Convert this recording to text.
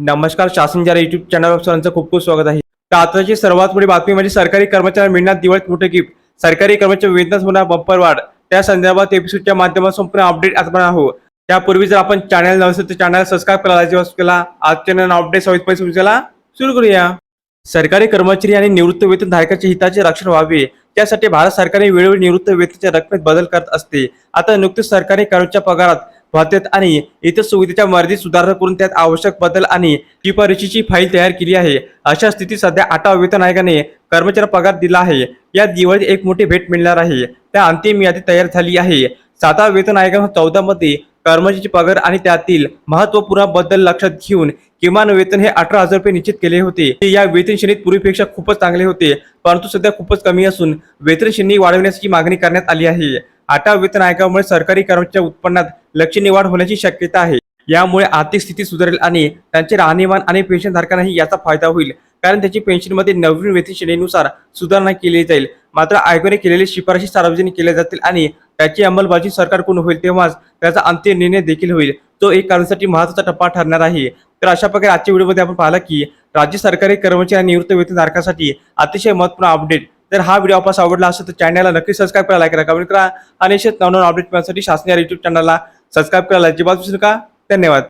नमस्कार शासन जरा युट्यूब चॅनलवर सर्वांचं खूप खूप स्वागत आहे. तर आताची सर्वात मोठी बातमी म्हणजे सरकारी कर्मचारी मिळणार दिवाळीत मोठे गिफ्ट सरकारी कर्मचारी वेतनास होणार बंपर वाढ. त्या संदर्भात एपिसोडच्या माध्यमातून संपूर्ण अपडेट आपण आहोत. त्यापूर्वी जर आपण चॅनल नसेल तर चॅनल सबस्क्राईब करायला जेव्हा केला चॅनल अपडेट सविस्तर समजायला सुरू करूया. सरकारी कर्मचारी आणि निवृत्त वेतन धारकाच्या हिताचे रक्षण व्हावे. त्यासाठी भारत सरकारने वेळोवेळी निवृत्त वेतनाच्या रकमेत बदल करत असते. आता नुकतेच सरकारी कर्मचाऱ्या पगारात भत्त्यात आणि इतर सुविधेच्या मर्यादित सुधारणा करून त्यात आवश्यक बदल आणि शिफारशीची फाईल तयार केली आहे. अशा स्थितीत सध्या आठवा वेतन आयोगाने कर्मचारी पगार दिला आहे. या दिवाळीत एक मोठी भेट मिळणार आहे. त्या अंतिम यादी तयार झाली आहे. सातवा वेतन आयोगाने चौदा मध्ये कर्मचाऱ्याचे पगार आणि त्यातील महत्त्वपूर्ण बदल लक्षात घेऊन किमान वेतन हे अठरा हजार रुपये निश्चित केले होते. ते या वेतन श्रेणीत पूर्वीपेक्षा खूपच चांगले होते परंतु सध्या खूपच कमी असून वेतन श्रेणी वाढवण्याची मागणी करण्यात आली आहे. आठव्या वेतन आयोगामुळे सरकारी कर्मचाऱ्यांच्या उत्पन्नात लक्षणीय वाढ होण्याची शक्यता आहे. यामुळे आर्थिक स्थिती सुधारेल आणि त्यांचे राहणीमान आणि पेन्शन धारकांनाही याचा फायदा होईल. कारण त्याची पेन्शनमध्ये नवीन वेतन श्रेणीनुसार सुधारणा केली जाईल. मात्र आयोगाने केलेली शिफारशी सार्वजनिक केल्या जातील आणि त्याची अंमलबजावणी सरकारकडून होईल तेव्हाच त्याचा अंतिम निर्णय देखील होईल. तो एक काळासाठी महत्त्वाचा टप्पा ठरणार आहे. तर अशा प्रकारे आजच्या व्हिडिओमध्ये आपण पाहिला की राज्य सरकारी कर्मचारी आणि निवृत्त वेतनधारकासाठी अतिशय महत्त्वपूर्ण अपडेट. तर हा व्हिडिओ आपल्यास आवडला असेल तर चॅनलला नक्की सबस्क्राईब करा लाईक करा कमेंट करा आणि असेच नवनवीन अपडेट मिळण्यासाठी शासनाच्या युट्यूब चॅनलला सबस्क्राईब करायला अजिबात विसरू नका. धन्यवाद.